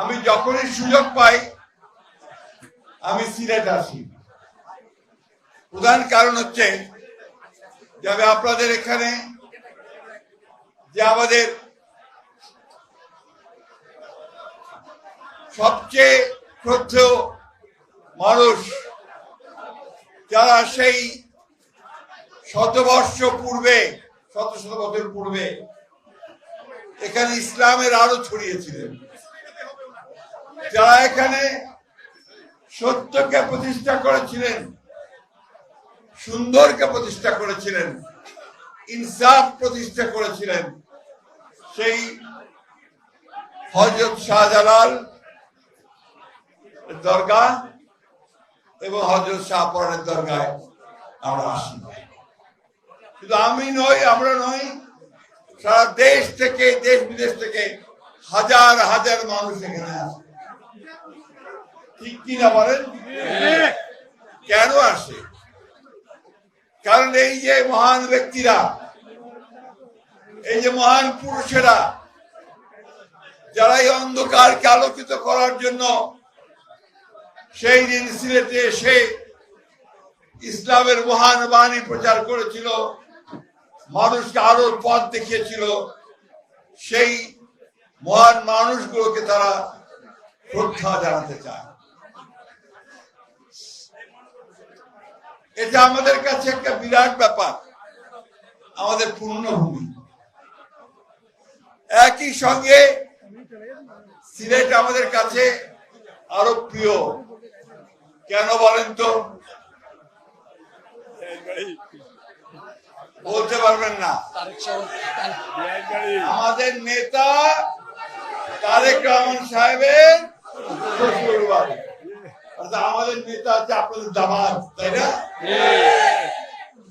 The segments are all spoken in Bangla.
আমি যখনই সুযোগ পাই, আমি সিলেট আসি। প্রধান কারণ হচ্ছে যে আমি আপনাদের এখানে যে আমাদের সবচেয়ে শ্রদ্ধেয় মানুষ, যারা সেই শতবর্ষ পূর্বে, শত শত বছর পূর্বে এখানে ইসলামের আলো ছড়িয়েছিলেন। যারা এখানে সত্যকে প্রতিষ্ঠা করেছিলেন, সুন্দরকে প্রতিষ্ঠা করেছিলেন, ইনসাফ প্রতিষ্ঠা করেছিলেন, সেই হজরত শাহজালাল দরগা এবং হজরত শাহপরানের দরগায় আমরা আসি। শুধু আমি নই, আমরা নই, সারা দেশ থেকে দেশ বিদেশ থেকে হাজার হাজার মানুষ এখানে আসে। ঠিক কিনা বলেন? কেন আসে? কারণ এই যে মহান ব্যক্তিরা এই যে মহান পুরুষেরা যারা এই অন্ধকারকে আলোকিত করার জন্য সেই দিন সিলেটে এসে ইসলামের মহান বাণী প্রচার করেছিল মানুষকে আরও পথ দেখিয়েছিল সেই মহান মানুষগুলোকে তারা শ্রদ্ধা জানাতে চায়। এটা আমাদের কাছে একটা বিরাট ব্যাপার, আমাদের পূর্ণভূমি। একই সঙ্গে সিলেট আমাদের কাছে আরও প্রিয়। কেন বলেন তো? বলতে পারবেন না। আমাদের নেতা তারেক রহমান সাহেবের আমাদের নেতা আপনাদের তাই না?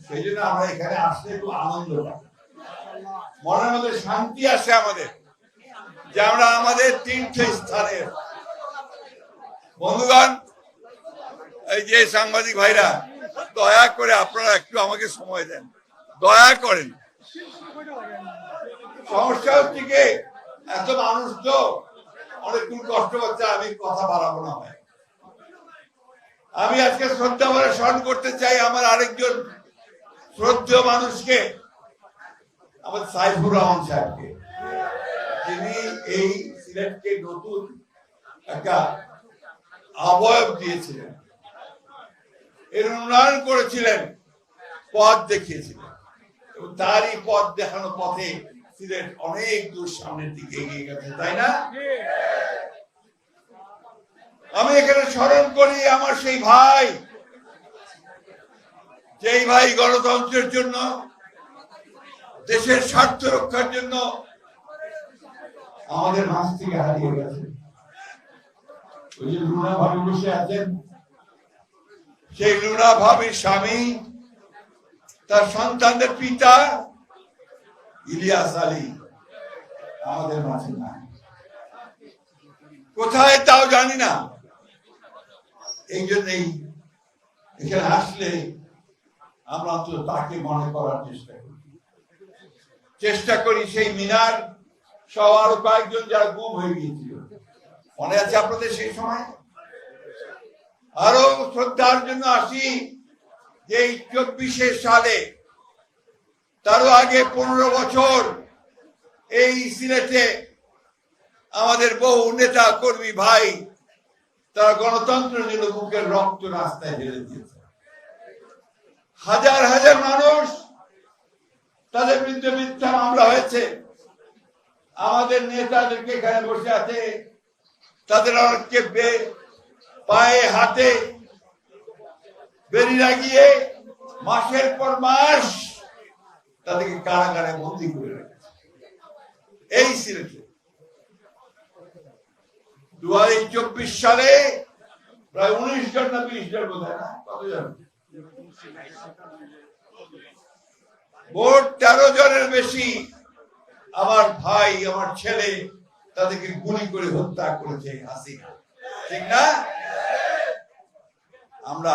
সেই জন্য আমরা এখানে আনন্দ মনের মধ্যে শান্তি আসে আমাদের, যে আমরা আমাদের বন্ধুগণ, এই যে সাংবাদিক ভাইরা, দয়া করে আপনারা একটু আমাকে সময় দেন। দয়া করেন। সমস্যা হচ্ছে কি, এত মানুষ তো অনেকক্ষণ কষ্ট হচ্ছে, আমি কথা বাড়াবো না ভাই। আমি আজকে শ্রদ্ধা ভরে স্মরণ করতে চাই আমার আরেকজন শ্রদ্ধেয় মানুষকে, আমার সাইফুর রহমান সাহেবকে। যিনি এই সিলেটকে নতুন একটা আবয়ব দিয়েছিলেন। এর উন্নয়ন করেছিলেন, পথ দেখিয়েছিলেন। এবং তারই পথ দেখানো পথে সিলেট অনেক দূর সামনের দিকে এগিয়ে গেছে, তাই না? আমি এখানে স্মরণ করি আমার সেই ভাই, যেই ভাই গণতন্ত্রের জন্য, দেশের স্বার্থ রক্ষার জন্য আমাদের মাঝ থেকে হারিয়ে গেছে। ওই যে লুনা ভাবি বসে আছেন, সেই লুনা ভাবির স্বামী, তার সন্তানদের পিতা ইলিয়াস আলী আমাদের মাঝে নাই। কোথায় তাও জানি না। এই জন্যই এখানে আসলে আমরা তো তাকে মনে করার চেষ্টা করি। চেষ্টা করি সেই মিনার সহ আরও কয়েকজন যারা গুম হয়ে গিয়েছিল। মনে আছে আপনাদের সেই সময়? আরও শ্রদ্ধার জন্য আসি যে চব্বিশে সালে তারও আগে পনেরো বছর এই সিলেটে আমাদের বহু নেতা, কর্মী, ভাই, তারা গণতন্ত্রের জন্য বুকের রক্ত রাস্তায় ঢেলে দিয়েছে। হাজার হাজার মানুষ তাদের বিরুদ্ধে মিথ্যা মামলা হয়েছে। আমাদের নেতাদেরকে এখানে বসে আছে, তাদের অনেককে পায়ে, হাতে বেরি লাগিয়ে মাসের পর মাস তাদেরকে কারাগারে বন্দি করে রেখেছে? এই সিলেটে। দু চব্বিশ সালে প্রায় উনিশ জন না বিশ জন বোধ হয় না তেরো জনের বেশি আমার ভাই, আমার ছেলে তাদেরকে গুলি করে হত্যা করেছে হাসিনা। ঠিক না? আমরা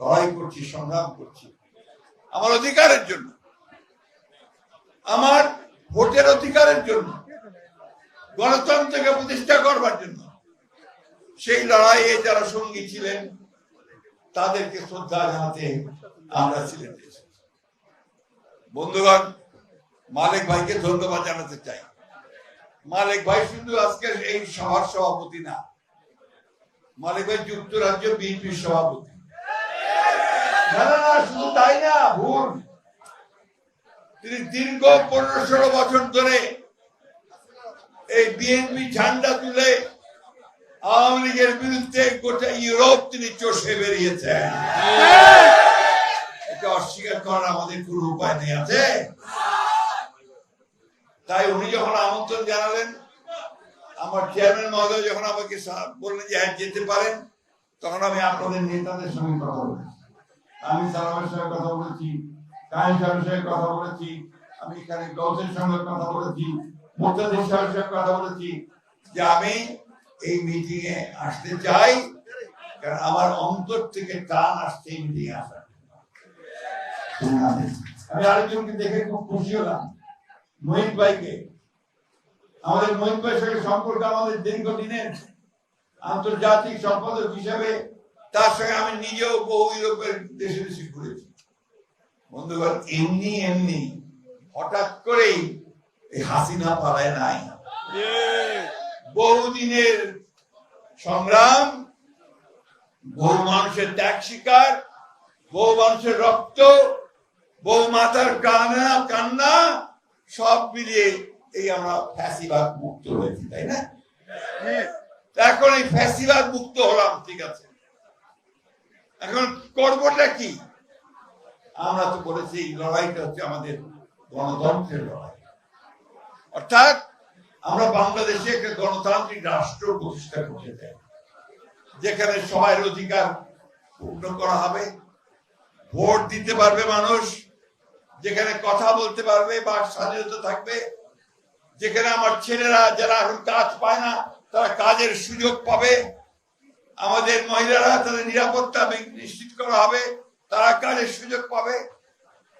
লড়াই করছি, সংগ্রাম করছি। আমার অধিকারের জন্য। আমার ভোটের অধিকারের জন্য, গণতন্ত্রকে প্রতিষ্ঠা করবার জন্য। সেই লড়াইয়ে যারা সঙ্গী ছিলেন, তাদেরকে শ্রদ্ধা জানাতে আমরা ছিলেন। বন্ধুগণ, মালিক ভাইকে ধন্যবাদ জানাতে চাই। মালিক ভাই শুধু আজকের এই সভার সভাপতি না, মালিক ভাই যুক্তরাজ্য বিএনপির সভাপতি। শুধু তাই না, ভুল। তিনি দীর্ঘ পনেরো ষোলো বছর ধরে এই বিএনপি ঝান্ডা তুলে আওয়ামী লীগের বিরুদ্ধে গোটা ইউরোপ তিনি চষে বেরিয়েছেন। এটা অস্বীকার করার আমাদের কোনো উপায় নেই, আছে? তাই উনি যখন আমন্ত্রণ জানালেন, আমার চেয়ারম্যান মহোদয় যখন আমাকে বললেন যে হ্যাঁ যেতে পারেন, তখন আমি আপনাদের নেতাদের সঙ্গে কথা বলেছি আমি সালামের সঙ্গে কথা বলেছি। কথা বলেছি, আমি এখানে সঙ্গে কথা বলেছি কথা বলেছি যে আমি এই মিটিং এ আসতে চাই, কারণ আমার অন্তর থেকে টান আসছে এই মিটিং আসার। আমি আরেকজনকে দেখে খুব খুশি হলাম মহিত ভাইকে। আমাদের মহিত ভাইয়ের সঙ্গে সম্পর্ক আমাদের দীর্ঘদিনের আন্তর্জাতিক সম্পাদক হিসেবে, তার সঙ্গে আমি নিজেও বহু ইউরোপের দেশে দেশে ঘুরেছি। বন্ধুগণ, এমনি এমনি হঠাৎ করেই এই হাসিনা পালায় নাই। বহুদিনের সংগ্রাম, বহু মানুষের ত্যাগ শিকার, বহু মানুষের রক্ত, বহু মাতার কান্না কান্না, সব মিলিয়ে এই আমরা ফ্যাসিবাদ মুক্ত হয়েছি, তাই না? এখন এই ফ্যাসিবাদ মুক্ত হলাম, ঠিক আছে। এখন করবোটা কি? আমরা তো বলেছি, এই লড়াইটা হচ্ছে আমাদের গণতন্ত্রের লড়াই। অর্থাৎ আমরা বাংলাদেশে একটা গণতান্ত্রিক রাষ্ট্র প্রতিষ্ঠা করতে চাই, যেখানে সবার অধিকার পূর্ণ করা হবে, ভোট দিতে পারবে মানুষ, যেখানে কথা বলতে পারবে বা স্বাধীনতা থাকবে, যেখানে আমার ছেলেরা যারা এখন কাজ পায় না, তারা কাজের সুযোগ পাবে, আমাদের মহিলারা তাদের নিরাপত্তা নিশ্চিত করা হবে তারা সুযোগ পাবে,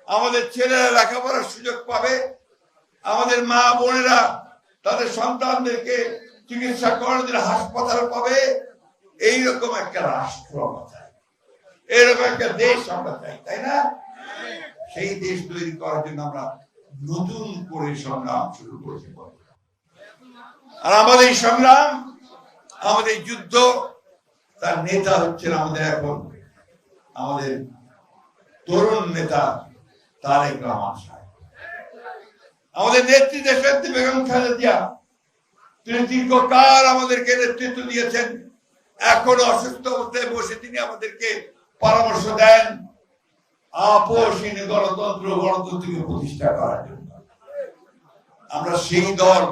আমাদের ছেলেরা লেখাপড়ার সুযোগ পাবে, আমাদের মা বোনেরা তাদের সন্তানদেরকে চিকিৎসা করার হাসপাতাল পাবে, এইরকম একটা রাষ্ট্র আমরা চাই। এরকম একটা দেশ আমরা চাই, তাই না? সেই দেশ তৈরি করার জন্য আমরা নতুন করে সংগ্রাম শুরু করেছি আর আমাদের সংগ্রাম, আমাদের যুদ্ধ, তার নেতা হচ্ছেন আমাদের এখন, আমাদের তরুণ নেতা তারেক রহমান সাহেব। আমাদের নেত্রী দেশনেত্রী বেগম খালেদা জিয়া তিনি দীর্ঘকাল আমাদেরকে নেতৃত্ব দিয়েছেন। এখন অসুস্থ অবস্থায় বসে তিনি আমাদেরকে পরামর্শ দেন আপোষহীন গণতন্ত্র গণতন্ত্রকে প্রতিষ্ঠা করার জন্য। আমরা সেই দল,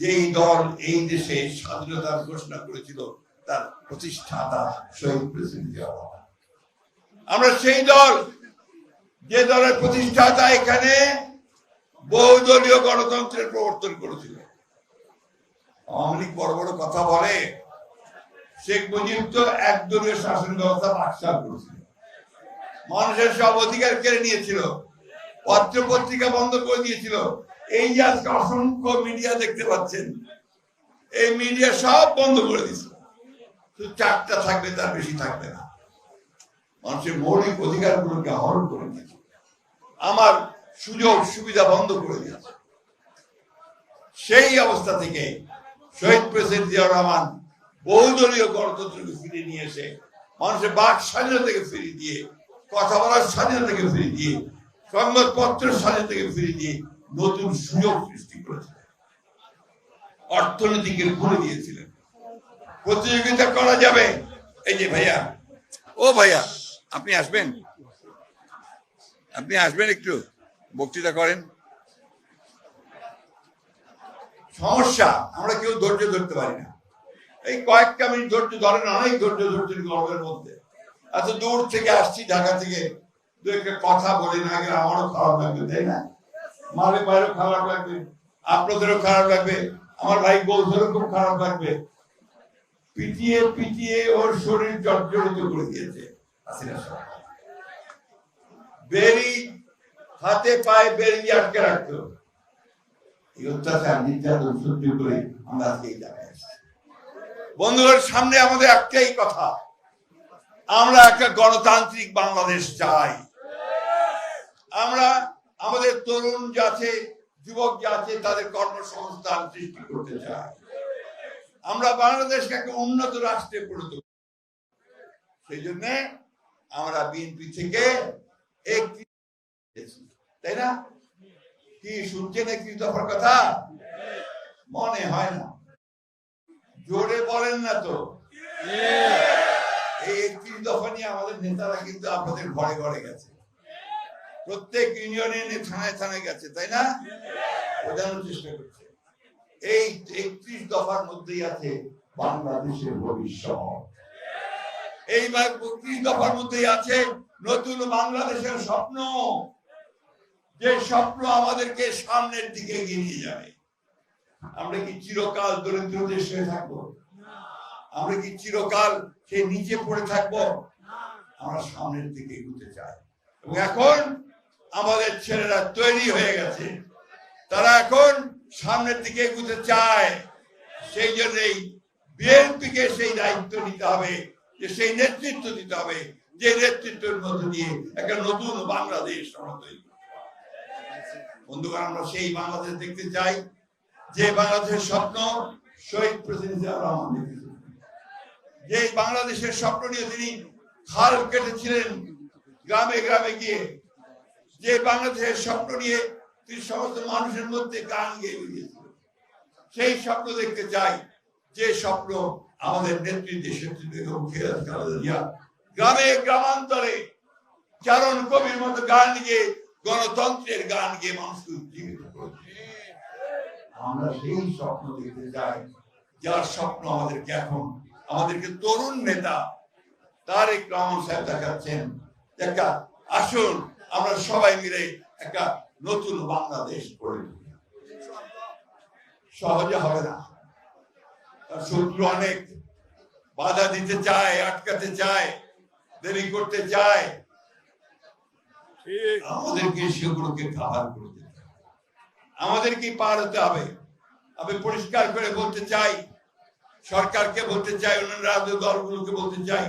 যেই দল এই দেশে স্বাধীনতার ঘোষণা করেছিল, তার প্রতিষ্ঠাতা শহীদ প্রেসিডেন্ট জিয়া। আমরা সেই দল, যে দলের প্রতিষ্ঠাতা এখানে বহুদলীয় গণতন্ত্রের প্রবর্তন করেছিল। আওয়ামী লীগ বড় বড় কথা বলে, শেখ মুজিব তো একদলীয় শাসন ব্যবস্থা আশ্বাস করেছিল। মানুষের সব অধিকার কেড়ে নিয়েছিল পত্র পত্রিকা বন্ধ করে দিয়েছিল। এই যে আজকে অসংখ্য মিডিয়া দেখতে পাচ্ছেন, এই মিডিয়া সব বন্ধ করে দিয়েছিল। শুধু চারটা থাকবে, তার বেশি থাকবে না। মানুষের মৌলিক অধিকার গুলোকে হরণ করে দিয়েছে। আমার সুযোগ, সুবিধা বন্ধ করে দিয়েছে। সেই অবস্থা থেকে শহীদ প্রেসিডেন্ট জিয়াউর রহমান বহুদলীয় গণতন্ত্রকে ফিরিয়ে নিয়ে এসে মানুষের বাক স্বাধীনতাকে ফিরিয়ে দিয়ে, কথা বলার স্বাধীনতাকে ফিরিয়ে দিয়ে, সংবাদপত্রের স্বাধীনতাকে ফিরিয়ে দিয়ে নতুন সুযোগ সৃষ্টি করেছিলেন। অর্থনীতিকে খুলে দিয়েছিলেন। প্রতিযোগিতা করা যাবে? এই যে ভাইয়া, ও ভাইয়া আপনি আসবেন? আপনি আসবেন একটু, বক্তৃতা করেন। সমস্যা, আমরা কেউ ধৈর্য ধরতে পারি না। এই কয়েকটা মিনিট ধৈর্য ধরেন, অনেক ধৈর্য ধরছেন গরমের মধ্যে। এত দূর থেকে আসছি, ঢাকা থেকে দু একটা কথা বলি, না গেলে আমারও খারাপ লাগবে, তাই না? মারে বাইরেও খারাপ লাগবে, আপনাদেরও খারাপ লাগবে, আমার ভাই বৌধেরও খুব খারাপ লাগবে। পিটিয়ে পিটিয়ে ওর শরীর জর্জরিত করে দিয়েছে। সামনে আমাদের একটাই কথা। আমরা একটা গণতান্ত্রিক বাংলাদেশ চাই। আমরা আমাদের তরুণ যুবক যাচ্ছে তাদের কর্মসংস্থান সৃষ্টি করতে চাই আমরা বাংলাদেশকে একটা উন্নত রাষ্ট্রে পরিণত সেই জন্য আমরা বিএনপি থেকে তাই না? কি শুনছেন একটি দফার কথা? মনে হয় না। জোরে বলেন না তো। এই একত্রিশ দফা নিয়ে আমাদের নেতারা কিন্তু আপনাদের ঘরে ঘরে গেছে। প্রত্যেক ইউনিয়নে থানায় থানায় গেছে, তাই না? বোঝানোর চেষ্টা করছে। এই একত্রিশ দফার মধ্যেই আছে বাংলাদেশের ভবিষ্যৎ। এই বত্রিশ দফার মধ্যেই আছে। নতুন বাংলাদেশের স্বপ্ন। যে স্বপ্ন আমাদেরকে সামনের দিকে এগিয়ে নিয়ে যাবে। আমরা কি চিরকাল দরিদ্র দেশ হয়ে থাকব? আমরা কি চিরকাল সে নিচে পড়ে থাকব? আমরা সামনের দিকে এগুতে চাই। এবং এখন আমাদের ছেলেরা তৈরি হয়ে গেছে। তারা এখন সামনের দিকে এগোতে চায়। সেই জন্যই বিএনপিকে সেই দায়িত্ব নিতে হবে। যে সেই নেতৃত্ব দিতে হবে, যে নেতৃত্বের মধ্যে দিয়ে একটা নতুন বাংলাদেশ বন্ধুগণ, আমরা সেই বাংলাদেশ দেখতে চাই, যে বাংলাদেশের স্বপ্ন শহীদ প্রেসিডেন্ট যে বাংলাদেশের স্বপ্ন নিয়ে তিনি খাল কেটেছিলেন গ্রামে গ্রামে গিয়ে, যে বাংলাদেশের স্বপ্ন নিয়ে তিনি সমস্ত মানুষের মধ্যে গান গেয়ে সেই স্বপ্ন দেখতে চাই, যে স্বপ্ন আমাদের নেত্রী জিয়া গ্রামে গ্রামান্তরে চারণ কবির মতো গান গিয়ে, গণতন্ত্রের গান গিয়ে মানুষকে উজ্জীবিত আমরা সেই স্বপ্ন দেখতে চাই যার স্বপ্ন আমাদেরকে এখন, আমাদেরকে তরুণ নেতা তারেক রহমান সাহেব দেখাচ্ছেন। একটা, আসুন, আমরা সবাই মিলে একটা নতুন বাংলাদেশ গড়ে সহজে হবে না। তার শত্রু অনেক। বাধা দিতে চায় আটকাতে চায় দেরি করতে চায়। আমাদেরকে সেগুলোকে কাভার করে হবে। আমাদেরকে পার হতে হবে। আমি পরিষ্কার করে বলতে চাই সরকারকে বলতে চাই অন্যান্য রাজ্য দলগুলোকে বলতে চাই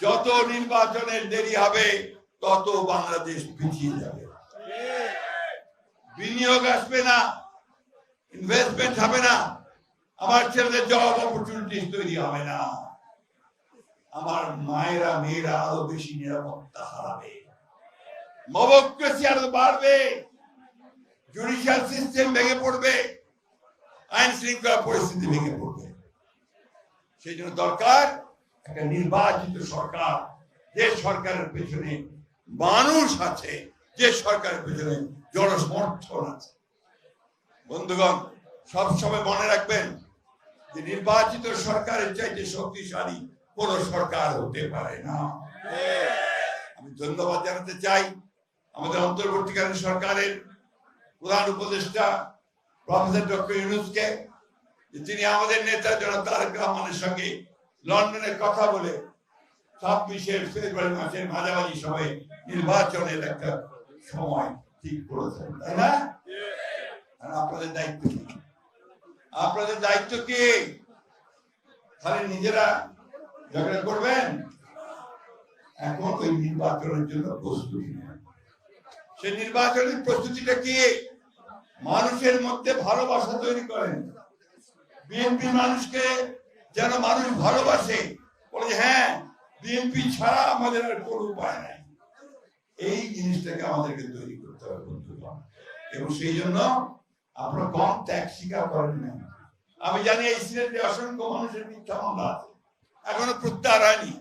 যত নির্বাচনের দেরি হবে তত বাংলাদেশ পিছিয়ে যাবে। বিনিয়োগ আসবে না ইনভেস্টমেন্ট হবে না। আমার ছেলেদের জব অপরচুনিটিস তৈরি হবে না। আমার মায়েরা, মেয়েরা আরও বেশি নিরাপত্তা হারাবে। মবক্রেসি আরও বাড়বে। জুডিশিয়াল সিস্টেম ভেঙে পড়বে। আইন শৃঙ্খলা পরিস্থিতি ভেঙে পড়বে। সেই জন্য দরকার একটা নির্বাচিত সরকার। যে সরকারের পেছনে মানুষ আছে, যে সরকারের পেছনে জনসমর্থন আছে। বন্ধুগণ, সবসময় মনে রাখবেন যে নির্বাচিত সরকারের চাইতে শক্তিশালী কোন সরকার হতে পারে না। আমি ধন্যবাদ জানাতে চাই আমাদের অন্তর্বর্তীকালীন সরকারের প্রধান উপদেষ্টা, প্রফেসর ডক্টর ইউনুসকে তিনি আমাদের নেতা জন তারেক রহমানের সঙ্গে লন্ডনে কথা বলে ছাব্বিশের ফেব্রুয়ারি মাসের মাঝামাঝি সময়ে নির্বাচনের একটা সময় ঠিক করেছেন, তাই না? আপনাদের দায়িত্ব আপনাদের দায়িত্ব কি? খালি নিজেরা ঝগড়া করবেন? এখন ওই নির্বাচনের জন্য প্রস্তুতি সেই নির্বাচনের প্রস্তুতিটা কি? মানুষের মধ্যে ভালোবাসা তৈরি করেন। বিএনপি মানুষকে যেন মানুষ ভালোবাসে, বলে হ্যাঁ বিএনপি ছাড়া আমাদের আর কোনো উপায় নাই। এই জিনিসটাকে আমাদেরকে তৈরি করতে হবে এবং সেই জন্য আপনারা কম ত্যাগ স্বীকার করেন না আমি জানি এই সিলেটে অসংখ্য মানুষের মিথ্যা মামলা আছে। এখনও প্রত্যাহার হয়নি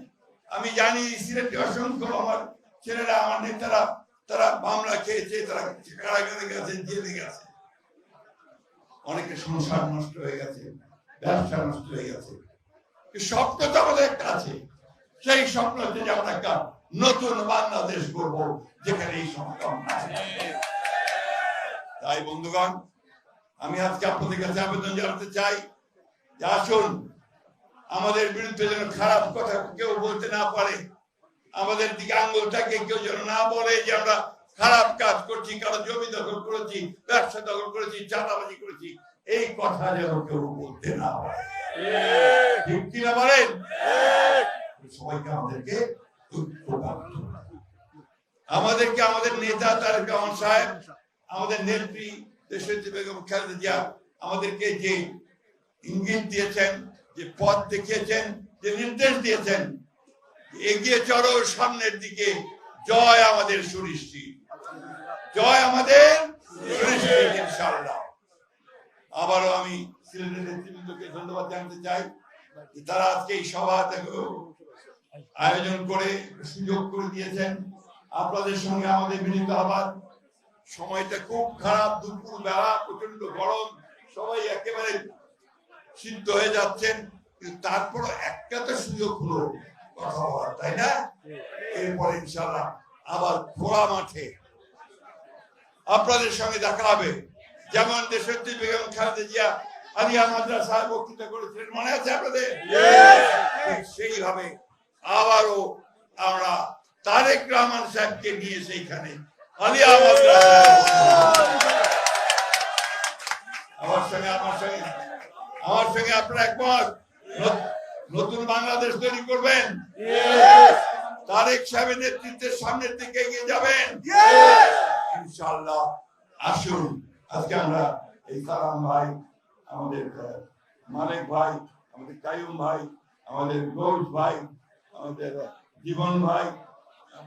আমি জানি এই সিলেটে অসংখ্য আমার ছেলেরা, আমার নেতারা, তারা মামলা খেয়েছে, তারা কারাগারে গেছে, জেলে গেছে। অনেকের সংসার নষ্ট হয়ে গেছে, ব্যবসা নষ্ট হয়ে গেছে। স্বপ্ন তো আমাদের একটা আছে। সেই স্বপ্ন হচ্ছে যে আমরা একটা নতুন বাংলাদেশ করব যেখানে এই সংগ্রাম নাই তাই বন্ধুগণ আমি আজকে আপনাদের কাছে আবেদন জানাতে চাই যে আসুন, আমাদের বিরুদ্ধে যেন খারাপ কথা কেউ বলতে না পারে। আমাদের দিকে আঙ্গুলটাকে কেউ যেন না বলে যে আমরা খারাপ কাজ করছি, কারও জমি দখল করেছি, ব্যবসা দখল করেছি, চাঁদাবাজি করেছি, এই কথা যেন কেউ বলতে না কিনা বলেন? সবাইকে আমাদেরকে। আমাদেরকে আমাদের নেতা তারেক রহমান সাহেব, আমাদের নেত্রী আমাদেরকে যে ইঙ্গিত দিয়েছেন, যে পথ দেখিয়েছেন, যে নির্দেশ দিয়েছেন, এগিয়ে চলো সামনের দিকে। জয় আমাদের সুনিশ্চিত জয় আমাদের আবারও আমি ধন্যবাদ জানাতে চাই তারা আজকে এই সভা আয়োজন করে সুযোগ করে দিয়েছেন। আপনাদের সঙ্গে আমাদের মিলিত হবার সময়টা খুব খারাপ দুপুর বেলা প্রচণ্ড গরম সবাই একেবারে সিদ্ধ হয়ে যাচ্ছেন কিন্তু তারপর একটা তো সুযোগ হলো কথা বলার তাই না? এরপরে ইনশাল্লাহ আবার খোলা মাঠে আপনাদের সঙ্গে দেখা হবে। যেমন দেশত্রী বেগম খালেদা জিয়া আলিয়া মাদ্রাসায় বক্তৃতা করেছিলেন মনে আছে আপনাদের? সেইভাবে আবারও আমরা তারেক রহমান সাহেবকে নিয়ে সেইখানে আলিয়া মাদ্রাসায় আমার সঙ্গে আমার সঙ্গে আমার সঙ্গে আপনারা একমত নতুন বাংলাদেশ তৈরি করবেন। তারেক সাহেবের নেতৃত্বের সামনের দিকে এগিয়ে যাবেন। ইনশাআল্লাহ আসুন। আজকে আমরা এই সালাম ভাই আমাদের মালিক ভাই আমাদের কায়ুম ভাই আমাদের গৌস ভাই আমাদের জীবন ভাই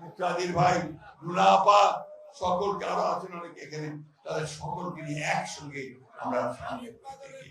মুক্তাদির ভাই মুনাফা সকলকে আরও আছেন অনেক এখানে তাদের সকলকে নিয়ে একসঙ্গে আমরা সামনে দেখি।